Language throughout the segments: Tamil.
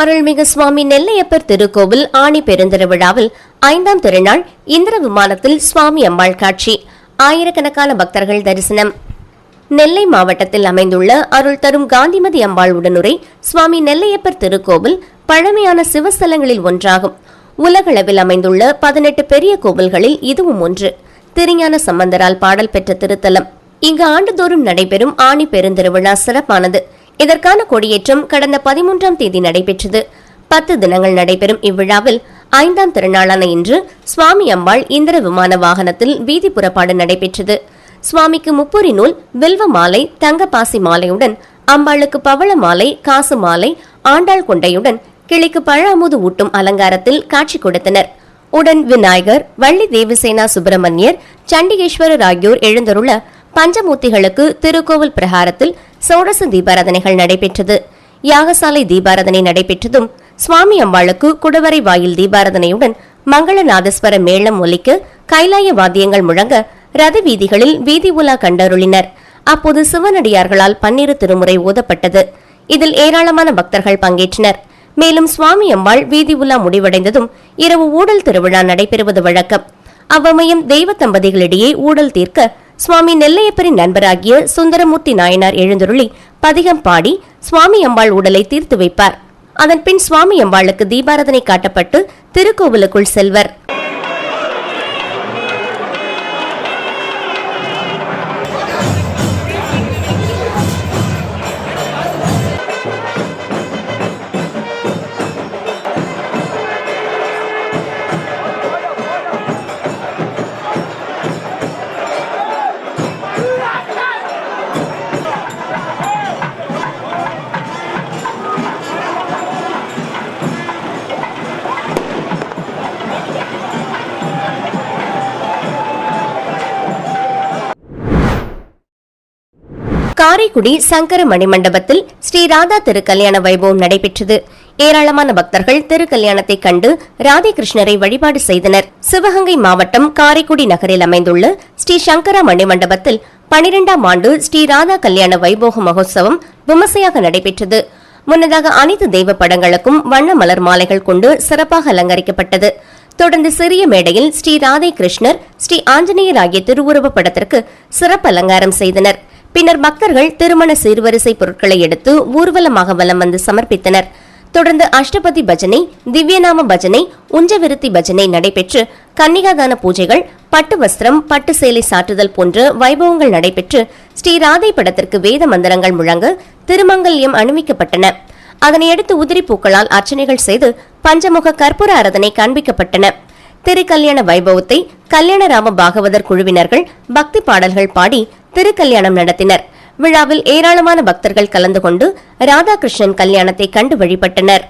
அருள்மிகு சுவாமி நெல்லையப்பர் திருக்கோவில் ஆணி பெருந்திருவிழாவில் ஐந்தாம் திருநாள் இந்திர விமானத்தில் சுவாமி அம்பாள் காட்சி. ஆயிரக்கணக்கான பக்தர்கள் தரிசனம். நெல்லை மாவட்டத்தில் அமைந்துள்ள அருள் தரும் காந்திமதி அம்பாள் உடனுரை சுவாமி நெல்லையப்பர் திருக்கோவில் பழமையான சிவஸ்தலங்களில் ஒன்றாகும். உலகளவில் அமைந்துள்ள பதினெட்டு பெரிய கோவில்களில் இதுவும் ஒன்று. திருஞான சம்பந்தரால் பாடல் பெற்ற திருத்தலம். இங்கு ஆண்டுதோறும் நடைபெறும் ஆணி பெருந்திருவிழா சிறப்பானது. இதற்கான கொடியேற்றம் கடந்த பதிமூன்றாம் தேதி நடைபெற்றது. பத்து தினங்கள் நடைபெறும் இவ்விழாவில் ஐந்தாம் திருநாளான இன்று சுவாமி அம்பாள் இந்திர விமான வாகனத்தில் வீதி புறப்பாடு நடைபெற்றது. சுவாமிக்கு முப்பொறி நூல் வில்வ மாலை தங்கப்பாசி மாலையுடன் அம்பாளுக்கு பவள மாலை காசு மாலை ஆண்டாள் கொண்டையுடன் கிளிக்கு பழ அமுது ஊட்டும் அலங்காரத்தில் காட்சி கொடுத்தனர். உடன் விநாயகர் வள்ளி தேவசேனா சுப்பிரமணியர் சண்டிகேஸ்வரர் ஆகியோர் எழுந்தருள பஞ்சமூர்த்திகளுக்கு திருக்கோவில் பிரகாரத்தில் சோடச தீபாராதனைகள் நடைபெற்றது. யாகசாலை தீபாராதனை நடைபெற்றதும் சுவாமி அம்பாளுக்கு குடவரை வாயில் தீபாராதனையுடன் மங்களநாதஸ்வர மேளம் ஒலிக்க கைலாய வாத்தியங்கள் முழங்க ரத வீதிகளில் வீதி உலா கண்டருளினர். அப்போது சிவனடியார்களால் பன்னிரு திருமுறை ஓதப்பட்டது. இதில் ஏராளமான பக்தர்கள் பங்கேற்றனர். மேலும் சுவாமி அம்பாள் வீதி உலா முடிவடைந்ததும் இரவு ஊடல் திருவிழா நடைபெறுவது வழக்கம். அவ்வமயம் தெய்வ தம்பதிகளிடையே ஊடல் தீர்க்க சுவாமி நெல்லையப்பரின் நண்பராகிய சுந்தரமூர்த்தி நாயனார் எழுந்தருளி பதிகம் பாடி சுவாமி அம்பாள் உடலை தீர்த்து வைப்பார். அதன் பின் சுவாமி அம்பாளுக்கு தீபாராதனை காட்டப்பட்டு திருக்கோவிலுக்குள் செல்வர். காரைக்குடி சங்கர மணிமண்டபத்தில் ஸ்ரீ ராதா திருக்கல்யாண வைபவம் நடைபெற்றது. ஏராளமான பக்தர்கள் திருக்கல்யாணத்தை கண்டு ராதை கிருஷ்ணரை வழிபாடு செய்தனர். சிவகங்கை மாவட்டம் காரைக்குடி நகரில் அமைந்துள்ள ஸ்ரீ சங்கர மணிமண்டபத்தில் பனிரெண்டாம் ஆண்டு ஸ்ரீ ராதா கல்யாண வைபோக மகோத்சவம் விமர்சையாக நடைபெற்றது. முன்னதாக அனைத்து தெய்வ படங்களுக்கும் வண்ண மலர் மாலைகள் கொண்டு சிறப்பாக அலங்கரிக்கப்பட்டது. தொடர்ந்து சிறிய மேடையில் ஸ்ரீ ராதை கிருஷ்ணர் ஸ்ரீ ஆஞ்சநேயர் ஆகிய திருவுருவ படத்திற்கு சிறப்பு அலங்காரம் செய்தனர். பின்னர் பக்தர்கள் திருமண சீர்வரிசை பொருட்களை எடுத்து ஊர்வலமாக வலம் வந்து சமர்ப்பித்தனர். தொடர்ந்து அஷ்டபதி பஜனை திவ்யநாம பஜனை உஞ்சவிருத்தி பஜனை நடைபெற்று கன்னிகாதான பூஜைகள் பட்டு வஸ்திரம் பட்டு சேலை சாற்றுதல் போன்ற வைபவங்கள் நடைபெற்று ஸ்ரீராதை படத்திற்கு வேத மந்திரங்கள் முழங்க திருமங்கல்யம் அணிவிக்கப்பட்டன அதனையடுத்து உதிரி பூக்களால் அர்ச்சனைகள் செய்து பஞ்சமுக கற்பூர அரதனை காண்பிக்கப்பட்டன. திருக்கல்யாண வைபவத்தை கல்யாணராம பாகவதர் குழுவினர்கள் பக்தி பாடல்கள் பாடி திருக்கல்யாணம் நடத்தினர். விழாவில் ஏராளமான பக்தர்கள் கலந்து கொண்டு ராதாகிருஷ்ணன் கல்யாணத்தை கண்டு வழிபட்டனர்.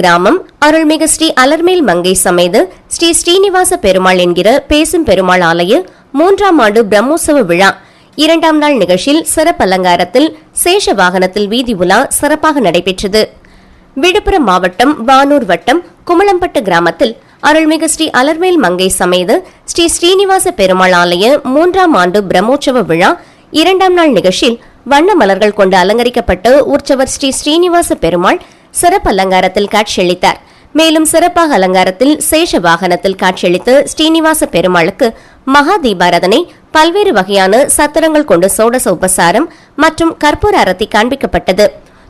கிராமம் அருள்மிகு ஸ்ரீ அலர்மேல் மங்கை சமேத ஸ்ரீ ஸ்ரீனிவாச பெருமாள் என்கிற பேசும் பெருமாள் ஆலய மூன்றாம் ஆண்டு பிரம்மோற்சவ விழா. இரண்டாம் நாள் நிகழ்ச்சியில் சிறப்பு அலங்காரத்தில் சேஷ வாகனத்தில் வீதி உலா சிறப்பாக நடைபெற்றது. விழுப்புரம் மாவட்டம் வானூர் வட்டம் குமளம்பட்டு கிராமத்தில் அருள்மிகு ஸ்ரீ அலர்மேல் மங்கை சமேத ஸ்ரீ ஸ்ரீனிவாச பெருமாள் ஆலய மூன்றாம் ஆண்டு பிரம்மோற்சவ விழா இரண்டாம் நாள் நிகழ்ச்சியில் வண்ண மலர்கள் கொண்டு அலங்கரிக்கப்பட்டு உற்சவர் ஸ்ரீ ஸ்ரீனிவாச பெருமாள் சிறப்பு அலங்காரத்தில் காட்சியளித்தார். மேலும் சிறப்பாக அலங்காரத்தில் சேஷ வாகனத்தில் காட்சியளித்து ஸ்ரீனிவாச பெருமாளுக்கு மகா தீபாரதனை பல்வேறு வகையான சத்திரங்கள் கொண்டு சோடச உபசாரம் மற்றும் கற்பூர அரத்தி காண்பிக்கப்பட்டது.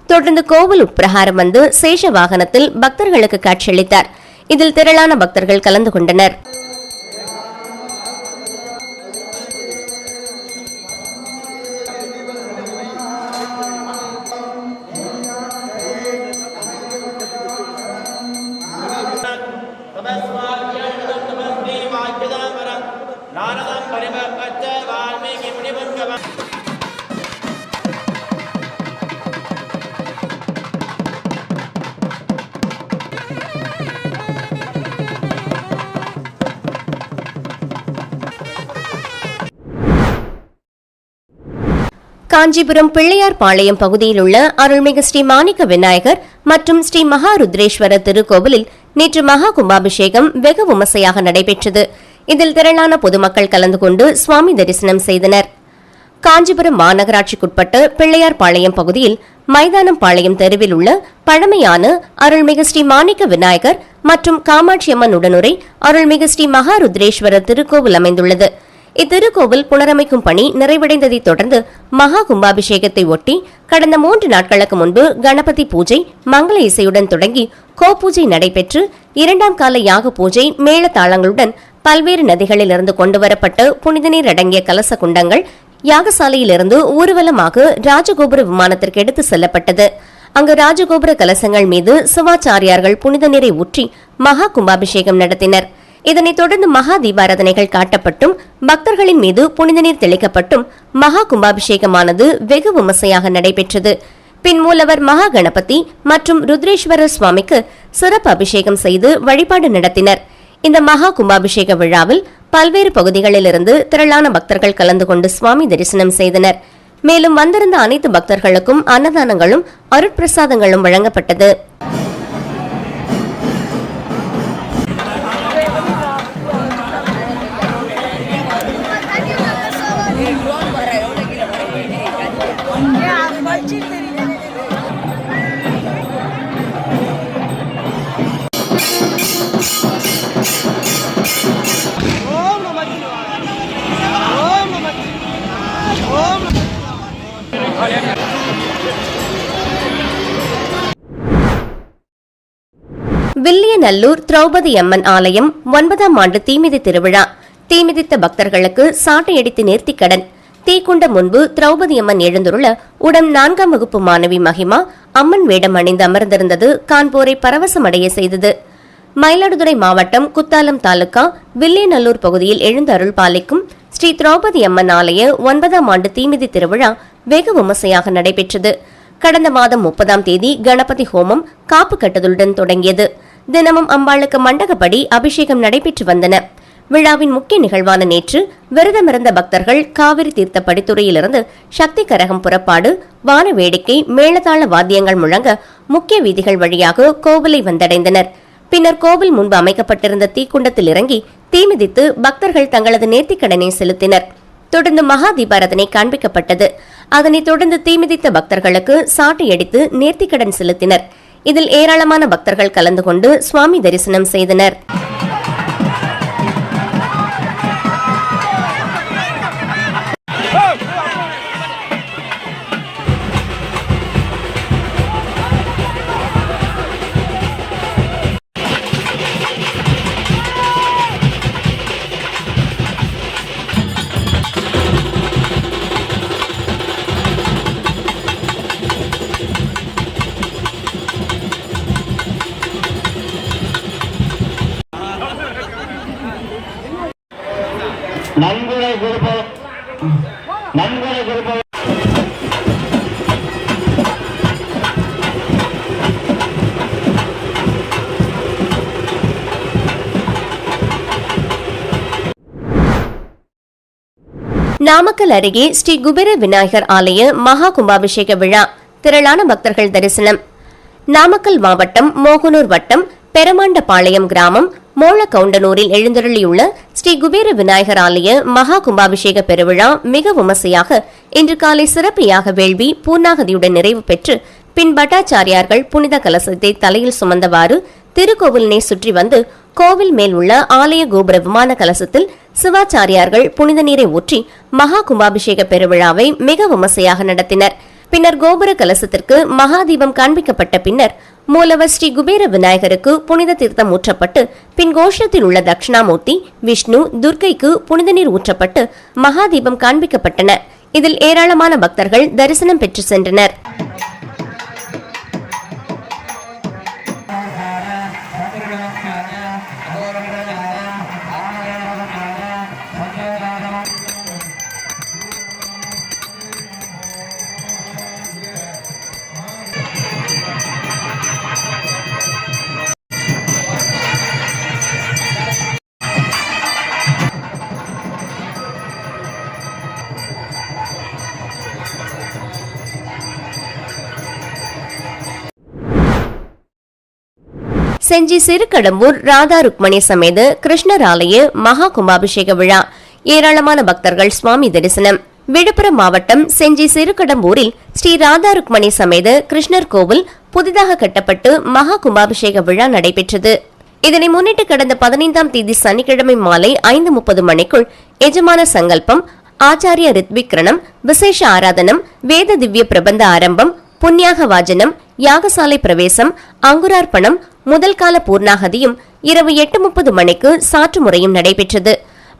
தொடர்ந்து கோவில் உட்பிரகாரம் வந்து சேஷ வாகனத்தில் பக்தர்களுக்கு காட்சியளித்தார். இதில் திரளான பக்தர்கள் கலந்து கொண்டனர். காஞ்சிபுரம் பிள்ளையார் பாளையம் பகுதியில் உள்ள அருள்மிகு ஸ்ரீ மாணிக்க விநாயகர் மற்றும் ஸ்ரீ மகாருத்ரேஸ்வரர் திருக்கோவிலில் நேற்று மகா கும்பாபிஷேகம் வெகு விமர்சையாக நடைபெற்றது. இதில் திரளான பொதுமக்கள் கலந்து கொண்டு சுவாமி தரிசனம் செய்தனர். காஞ்சிபுரம் மாநகராட்சிக்குட்பட்ட பிள்ளையார் பாளையம் பகுதியில் மைதானம் பாளையம் தெருவில் உள்ள பழமையான அருள்மிகு ஸ்ரீ மாணிக்க விநாயகர் மற்றும் காமாட்சியம்மன் உடனுரை அருள்மிகு ஸ்ரீ மகாருத்ரேஸ்வரர் திருக்கோவில் அமைந்துள்ளது. இத்திருக்கோவில் புனரமைக்கும் பணி நிறைவடைந்ததைத் தொடர்ந்து மகா கும்பாபிஷேகத்தை ஒட்டி கடந்த மூன்று நாட்களுக்கு முன்பு கணபதி பூஜை மங்கள இசையுடன் தொடங்கி கோபூஜை நடைபெற்று இரண்டாம் கால யாக பூஜை மேளதாளங்களுடன் பல்வேறு நதிகளிலிருந்து கொண்டுவரப்பட்ட புனித நீர் அடங்கிய கலச குண்டங்கள் யாகசாலையிலிருந்து ஊர்வலமாக ராஜகோபுர விமானத்திற்கு எடுத்து செல்லப்பட்டது. அங்கு ராஜகோபுர கலசங்கள் மீது சிவாச்சாரியார்கள் புனித நீரை ஊற்றி மகா கும்பாபிஷேகம் நடத்தினர். இதனைத் தொடர்ந்து மகா தீபாராதனைகள் காட்டப்பட்டும் பக்தர்களின் மீது புனித நீர் தெளிக்கப்பட்டும் மகா கும்பாபிஷேகமானது வெகு விமர்சையாக நடைபெற்றது. பின் மூலவர் மகா கணபதி மற்றும் ருத்ரேஸ்வரர் சுவாமிக்கு சிறப்பு அபிஷேகம் செய்து வழிபாடு நடத்தினர். இந்த மகா கும்பாபிஷேக விழாவில் பல்வேறு பகுதிகளிலிருந்து திரளான பக்தர்கள் கலந்து கொண்டு சுவாமி தரிசனம் செய்தனர். மேலும் வந்திருந்த அனைத்து பக்தர்களுக்கும் அன்னதானங்களும் அருட்பிரசாதங்களும் வழங்கப்பட்டது. வில்லியநல்லூர் திரௌபதி அம்மன் ஆலயம் ஒன்பதாம் ஆண்டு தீமிதி திருவிழா. தீமிதித்த பக்தர்களுக்கு சாட்டையடித்து நேர்த்திக்கடன் தீக்குண்ட முன்பு திரௌபதி அம்மன் எழுந்துள்ள உடன் நான்காம் வகுப்பு மாணவி மகிமா அம்மன் வேடம் அணிந்து அமர்ந்திருந்தது காண்போரை பரவசமடைய செய்தது. மயிலாடுதுறை மாவட்டம் குத்தாலம் தாலுகா வில்லியநல்லூர் பகுதியில் எழுந்தருள் பாலிக்கும் ஸ்ரீ திரௌபதி அம்மன் ஆலய ஒன்பதாம் ஆண்டு தீமிதி திருவிழா வெகு விமர்சையாக நடைபெற்றது. கடந்த மாதம் முப்பதாம் தேதி கணபதி ஹோமம் காப்பு கட்டுதலுடன் தொடங்கியது. தினமும் அம்பாளுக்கு மண்டகப்படி அபிஷேகம் நடைபெற்று வந்தன. விழாவின் முக்கிய நிகழ்வான நேற்று விரதமிருந்த பக்தர்கள் காவிரி தீர்த்த படித்துறையிலிருந்து சக்தி கரகம் புறப்பாடு வான வேடிக்கை மேளதாள வாத்தியங்கள் முழங்க முக்கிய வீதிகள் வழியாக கோவிலை வந்தடைந்தனர். பின்னர் கோவில் முன்பு அமைக்கப்பட்டிருந்த தீக்குண்டத்தில் இறங்கி தீமிதித்து பக்தர்கள் தங்களது நேர்த்திக்கடனை செலுத்தினர். தொடர்ந்து மகா தீபாரதனை காண்பிக்கப்பட்டது. அதனைத் தொடர்ந்து தீமிதித்த பக்தர்களுக்கு சாட்டையடித்து நேர்த்திக்கடன் செலுத்தினர். இதில் ஏராளமான பக்தர்கள் கலந்து கொண்டு சுவாமி தரிசனம் செய்தனர். நன்கொடை கொடுப்போம் நன்கொடை கொடுப்போம் நாமக்கல் அருகே ஸ்ரீ குபேர விநாயகர் ஆலய மகா கும்பாபிஷேக விழா. திரளான பக்தர்கள் தரிசனம். நாமக்கல் மாவட்டம் மோகனூர் வட்டம் பெரமாண்டபாளையம் கிராமம் மோளகவுண்டனூரில் எழுந்தருளியுள்ள ஸ்ரீ குபேர விநாயகர் ஆலய மகா கும்பாபிஷேக பெருவிழா மிக விமர்சையாக இன்று காலை சிறப்பு யாக வேள்வி பூர்ணாகதியுடன் நிறைவு பெற்று பின் பட்டாச்சாரியார்கள் புனித கலசத்தை தலையில் சுமந்தவாறு திருக்கோவிலினை சுற்றி வந்து கோவில் மேல் உள்ள ஆலய கோபுர விமான கலசத்தில் சிவாச்சாரியார்கள் புனித நீரை ஊற்றி மகா கும்பாபிஷேக பெருவிழாவை மிக விமர்சையாக நடத்தினர். பின்னர் கோபுர கலசத்திற்கு மகாதீபம் காண்பிக்கப்பட்ட பின்னர் மூலவர் ஸ்ரீ குபேர விநாயகருக்கு புனித தீர்த்தம் ஊற்றப்பட்டு பின் கோஷத்தில் உள்ள தட்சிணாமூர்த்தி விஷ்ணு துர்க்கைக்கு புனித நீர் ஊற்றப்பட்டு மகாதீபம் காண்பிக்கப்பட்டன. இதில் ஏராளமான பக்தர்கள் தரிசனம் பெற்று சென்றனர். செஞ்சி சிறுகடம்பூர் ராதா ருக்மணி சமேத கிருஷ்ணர் ஆலய மகா கும்பாபிஷேக விழா. ஏராளமான பக்தர்கள் சுவாமி தரிசனம். விழுப்புரம் மாவட்டம் செஞ்சி சிறுகடம்பூரில் ஸ்ரீ ராதா ருக்மணி சமேத கிருஷ்ணர் கோவில் புதிதாக கட்டப்பட்டு மகா கும்பாபிஷேக விழா நடைபெற்றது. இதனை முன்னிட்டு கடந்த பதினைந்தாம் தேதி சனிக்கிழமை மாலை ஐந்து முப்பது மணிக்குள் எஜமான சங்கல்பம் ஆச்சாரிய ரித்விக்ரணம் விசேஷ ஆராதனம் வேத திவ்ய பிரபந்த ஆரம்பம் புண்ணியாக வாஜனம் யாகசாலை பிரவேசம் அங்குரார்ப்பணம் முதல் கால பூர்ணாகதியும் இரவு எட்டு முப்பது மணிக்கு சாற்று முறையும் நடைபெற்றது.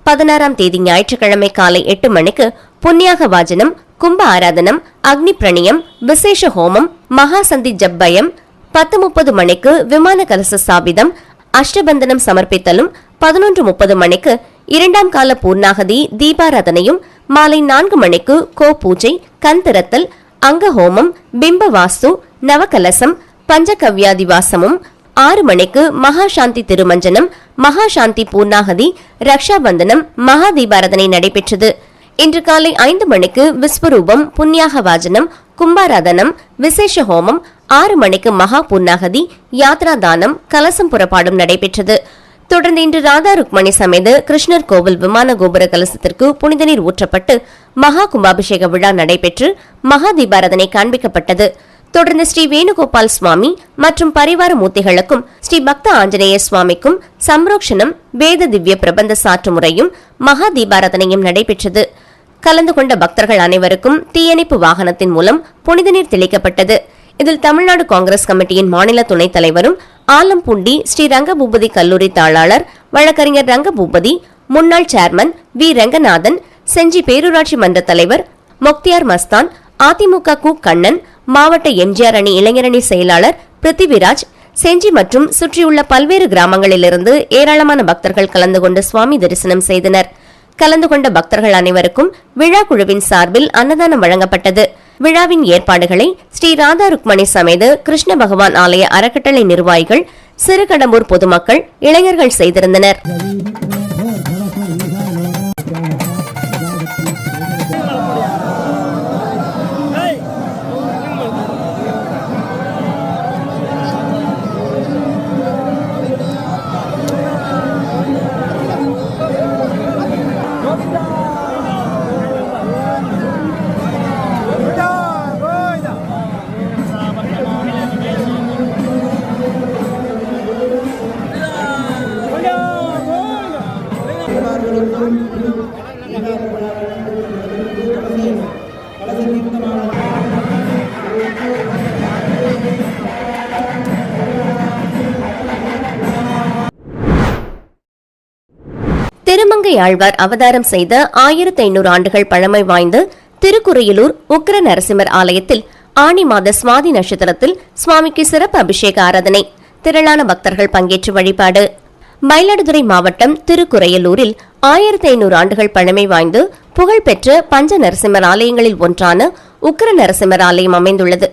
பதினாறாம் தேதி ஞாயிற்றுக்கிழமை காலை எட்டு மணிக்கு புண்ணியாக வாஜனம் கும்ப ஆராதனம் அக்னி பிரணியம் விசேஷ ஹோமம் மகாசந்தி ஜப்பயம் பத்து முப்பது மணிக்கு விமான கலச ஸ்தாபிதம் அஷ்டபந்தனம் சமர்ப்பித்தலும் பதினொன்று முப்பது மணிக்கு இரண்டாம் கால பூர்ணாகதி தீபாராதனையும் மாலை நான்கு மணிக்கு கோ பூஜை கண் திறத்தல் அங்க பிம்ப வாஸ்து நவகலசம் பஞ்சகவ்யாதிவாசமும் ஆறு மணிக்கு மகாசாந்தி திருமஞ்சனம் மகாசாந்தி பூர்ணாகதி ரக்ஷாபந்தனம் மகா தீபாராதனை நடைபெற்றது. இன்று காலை ஐந்து மணிக்கு விஸ்வரூபம் புண்ணியாக வாஜனம் கும்பாராதனம் விசேஷ ஹோமம் ஆறு மணிக்கு மகா புன்னாகதி யாத்ரா தானம் கலசம் புறப்பாடும் நடைபெற்றது. தொடர்ந்து இன்று ராதா ருக்மணி சமேத கிருஷ்ணர் கோவில் விமான கோபுர கலசத்திற்கு புனித நீர் ஊற்றப்பட்டு மகா கும்பாபிஷேக விழா நடைபெற்று மகா தீபாராதனை காண்பிக்கப்பட்டது. தொடர்ந்து ஸ்ரீ வேணுகோபால் சுவாமி மற்றும் பரிவார மூர்த்திகளுக்கும் ஸ்ரீ பக்த ஆஞ்சநேய சுவாமிக்கும் சம்ரோக்ஷனம் வேத திவ்ய பிரபந்த சாற்று முறையும் மகா தீபாராதனையும் நடைபெற்றது. கலந்து கொண்ட பக்தர்கள் அனைவருக்கும் தீயணைப்பு வாகனத்தின் மூலம் புனித நீர் தெளிக்கப்பட்டது. இதில் தமிழ்நாடு காங்கிரஸ் கமிட்டியின் மாநில துணைத் தலைவரும் ஆலம்பூண்டி ஸ்ரீ ரங்கபூபதி கல்லூரி தாளாளர் வழக்கறிஞர் ரங்கபூபதி முன்னாள் சேர்மன் வி. ரங்கநாதன் செஞ்சி பேரூராட்சி மன்ற தலைவர் மொக்தியார் மஸ்தான் அதிமுக கு. கண்ணன் மாவட்ட எம்ஜிஆர் அணி இளைஞரணி செயலாளர் பிருத்திவிராஜ் செஞ்சி மற்றும் சுற்றியுள்ள பல்வேறு கிராமங்களிலிருந்து ஏராளமான பக்தர்கள் கலந்து கொண்டு சுவாமி தரிசனம் செய்தனர். கலந்து கொண்ட பக்தர்கள் அனைவருக்கும் விழா குழுவின் சார்பில் அன்னதானம் வழங்கப்பட்டது. விழாவின் ஏற்பாடுகளை ஸ்ரீ ராதா ருக்மணி சமேத கிருஷ்ண பகவான் ஆலய அறக்கட்டளை நிர்வாகிகள் சிறுகடம்பூர் பொதுமக்கள் இளைஞர்கள் செய்திருந்தனர். திருமங்கை ஆழ்வார் அவதாரம் செய்த ஆயிரத்தி ஐநூறு ஆண்டுகள் பழமை வாய்ந்த திருக்குறையிலூர் உக்கிர நரசிம்மர் ஆலயத்தில் ஆனி மாத சுவாதி நட்சத்திரத்தில் சுவாமிக்கு சிறப்பு அபிஷேக ஆராதனை. திரளான பக்தர்கள் பங்கேற்று வழிபாடு. மயிலாடுதுறை மாவட்டம் திருக்குறையலூரில் ஆயிரத்தி ஐநூறு ஆண்டுகள் பழமை வாய்ந்து புகழ்பெற்ற பஞ்ச நரசிம்மர் ஆலயங்களில் ஒன்றான உக்கிர நரசிம்மர் ஆலயம் அமைந்துள்ளது.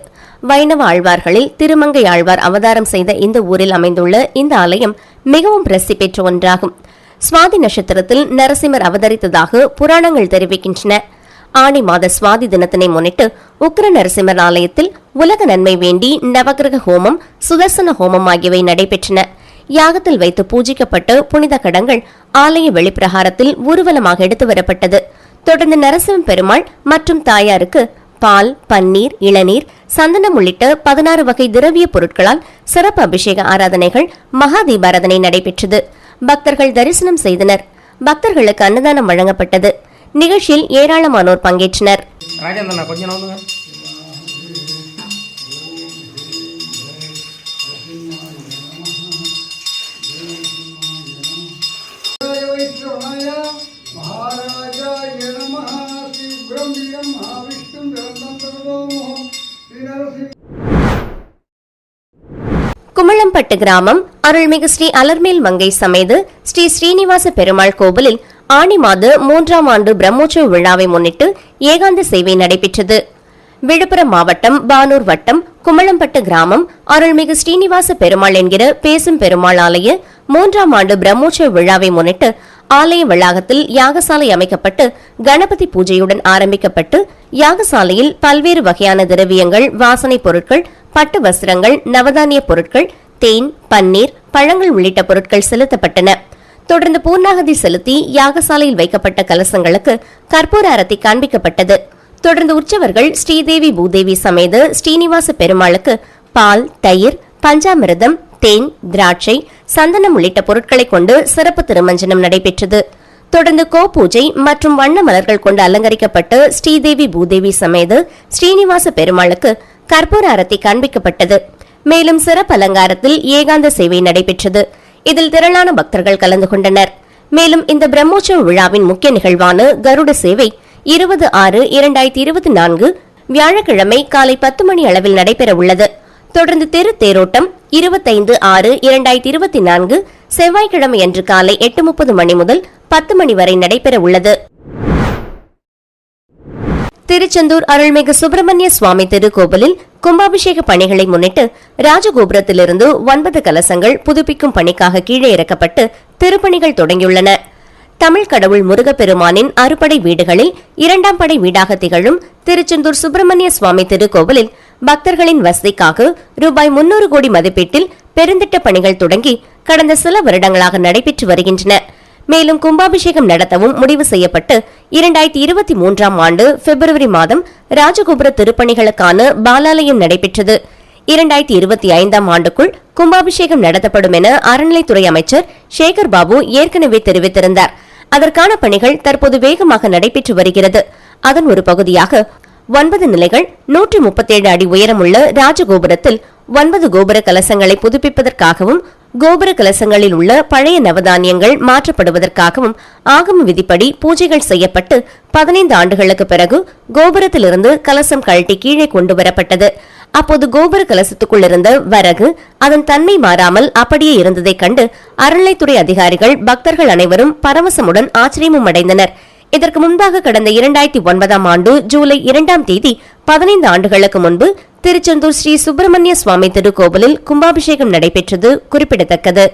வைணவ ஆழ்வார்களில் திருமங்கை ஆழ்வார் அவதாரம் செய்த இந்த ஊரில் அமைந்துள்ள இந்த ஆலயம் மிகவும் பிரசித்தி பெற்ற ஒன்றாகும். சுவாதி நட்சத்திரத்தில் நரசிம்மர் அவதரித்ததாக புராணங்கள் தெரிவிக்கின்றன. ஆணி மாத சுவாதி தினத்தினை முன்னிட்டு உக்கிர நரசிம்மர் ஆலயத்தில் உலக நன்மை வேண்டி நவகிரக ஹோமம் சுதர்சன ஹோமம் ஆகியவை நடைபெற்றன. யாகத்தில் வைத்து பூஜிக்கப்பட்டு புனித கடங்கள் ஆலய வெளிப்பிரகாரத்தில் ஊர்வலமாக எடுத்து வரப்பட்டது. தொடர்ந்து நரசிம்ம பெருமாள் மற்றும் தாயாருக்கு பால் பன்னீர் இளநீர் சந்தனம் உள்ளிட்ட பதினாறு வகை திரவிய பொருட்களால் சிறப்பு அபிஷேக ஆராதனைகள் மகா தீபாராதனை நடைபெற்றது. பக்தர்கள் தரிசனம் செய்தனர். பக்தர்களுக்கு அன்னதானம் வழங்கப்பட்டது. நிகழ்ச்சியில் ஏராளமானோர் பங்கேற்றனர். மகாராஜாய நமः சீக்கிரம் வீரம் மகாவிஷ்ணும் கிரந்தம் சர்வோமோகம் குமளம்பட்டு கிராமம் அருள்மிகு ஸ்ரீ அலர்மேல் மங்கை சமேது ஸ்ரீ ஸ்ரீனிவாச பெருமாள் கோவிலில் ஆணி மாத மூன்றாம் ஆண்டு பிரம்மோற்சவ விழாவை முன்னிட்டு ஏகாந்த சேவை நடைபெற்றது. விழுப்புரம் மாவட்டம் பானூர் வட்டம் குமளம்பட்டு கிராமம் அருள்மிகு ஸ்ரீனிவாச பெருமாள் என்கிற பேசும் பெருமாள் ஆலய மூன்றாம் ஆண்டு பிரம்மோற்சவ விழாவை முன்னிட்டு ஆலய வளாகத்தில் யாகசாலை அமைக்கப்பட்டு கணபதி பூஜையுடன் ஆரம்பிக்கப்பட்டு யாகசாலையில் பல்வேறு வகையான திரவியங்கள் வாசனை பொருட்கள் பட்டு வஸ்திரங்கள் நவதானிய பொருட்கள் தேன் பன்னீர் பழங்கள் உள்ளிட்ட பொருட்கள் செலுத்தப்பட்டன. தொடர்ந்து பூர்ணாகதி செலுத்தி யாகசாலையில் வைக்கப்பட்ட கலசங்களுக்கு கற்பூர அரத்தி காண்பிக்கப்பட்டது. தொடர்ந்து உற்சவர்கள் ஸ்ரீதேவி பூதேவி சமேத ஸ்ரீனிவாச பெருமாளுக்கு பால் தயிர் பஞ்சாமிர்தம் தேன் திராட்சை சந்தனம் உள்ளிட்ட பொருட்களை கொண்டு சிறப்பு திருமஞ்சனம் நடைபெற்றது. தொடர்ந்து கோ பூஜை மற்றும் வண்ண மலர்கள் கொண்டு அலங்கரிக்கப்பட்டு ஸ்ரீதேவி பூதேவி சமேத ஸ்ரீனிவாச பெருமாளுக்கு கற்பூர அரத்தி காண்பிக்கப்பட்டது. மேலும் சிறப்பு அலங்காரத்தில் ஏகாந்த சேவை நடைபெற்றது. இதில் திரளான பக்தர்கள் கலந்து கொண்டனர். மேலும் இந்த பிரம்மோற்சவ விழாவின் முக்கிய நிகழ்வான கருட சேவை இருபது ஆறு இரண்டாயிரத்தி இருபத்தி நான்கு வியாழக்கிழமை காலை பத்து மணி அளவில் நடைபெற உள்ளது தொடர்ந்து தெரு தேரோட்டம் இருபத்தைந்து ஆறு இரண்டாயிரத்தி இருபத்தி நான்கு செவ்வாய்க்கிழமை அன்று காலை எட்டு முப்பது மணி முதல் பத்து மணி வரை நடைபெற உள்ளது. திருச்செந்தூர் அருள்மிகு சுப்பிரமணிய சுவாமி திருக்கோவிலில் கும்பாபிஷேக பணிகளை முன்னிட்டு ராஜகோபுரத்திலிருந்து ஒன்பது கலசங்கள் புதுப்பிக்கும் பணிக்காக கீழே இறக்கப்பட்டு திருப்பணிகள் தொடங்கியுள்ளன. தமிழ் கடவுள் முருகப்பெருமானின் அறுபடை வீடுகளில் இரண்டாம் படை வீடாக திகழும் திருச்செந்தூர் சுப்பிரமணிய சுவாமி திருக்கோவிலில் பக்தர்களின் வசதிக்காக ரூபாய் முன்னூறு கோடி மதிப்பீட்டில் பெருந்திட்ட பணிகள் தொடங்கி கடந்த சில வருடங்களாக நடைபெற்று வருகின்றன. மேலும் கும்பாபிஷேகம் நடத்தவும் முடிவு செய்யப்பட்டு இரண்டாயிரத்தி இருபத்தி மூன்றாம் ஆண்டு பிப்ரவரி மாதம் ராஜகோபுர திருப்பணிகளுக்கான பாலாலயம் நடைபெற்றது. இரண்டாயிரத்தி இருபத்தி ஐந்தாம் ஆண்டுக்குள் கும்பாபிஷேகம் நடத்தப்படும் என அறநிலைத்துறை அமைச்சர் சேகர் பாபு ஏற்கனவே தெரிவித்திருந்தார். அதற்கான பணிகள் தற்போது வேகமாக நடைபெற்று வருகிறது. அதன் ஒரு பகுதியாக ஒன்பது நிலைகள் நூற்றி முப்பத்தேழு அடி உயரமுள்ள ராஜகோபுரத்தில் ஒன்பது கோபுர கலசங்களை புதுப்பிப்பதற்காகவும் கோபுர கலசங்களில் உள்ள பழைய நவதானியங்கள் மாற்றப்படுவதற்காகவும் ஆகம விதிப்படி பூஜைகள் செய்யப்பட்டு பதினைந்து ஆண்டுகளுக்கு பிறகு கோபுரத்திலிருந்து கலசம் கழட்டி கீழே கொண்டு வரப்பட்டது. அப்போது கோபுர கலசத்துக்குள் இருந்த வரகு அதன் தன்மை மாறாமல் அப்படியே இருந்ததைக் கண்டு அறநிலைத்துறை அதிகாரிகள் பக்தர்கள் அனைவரும் பரவசமுடன் ஆச்சரியமும் அடைந்தனர். இதற்கு முன்பாக கடந்த இரண்டாயிரத்தி ஒன்பதாம் ஆண்டு ஜூலை இரண்டாம் தேதி பதினைந்து ஆண்டுகளுக்கு முன்பு திருச்செந்தூர் ஸ்ரீ சுப்பிரமணிய சுவாமி திருக்கோவிலில் கும்பாபிஷேகம் நடைபெற்றது குறிப்பிடத்தக்கது.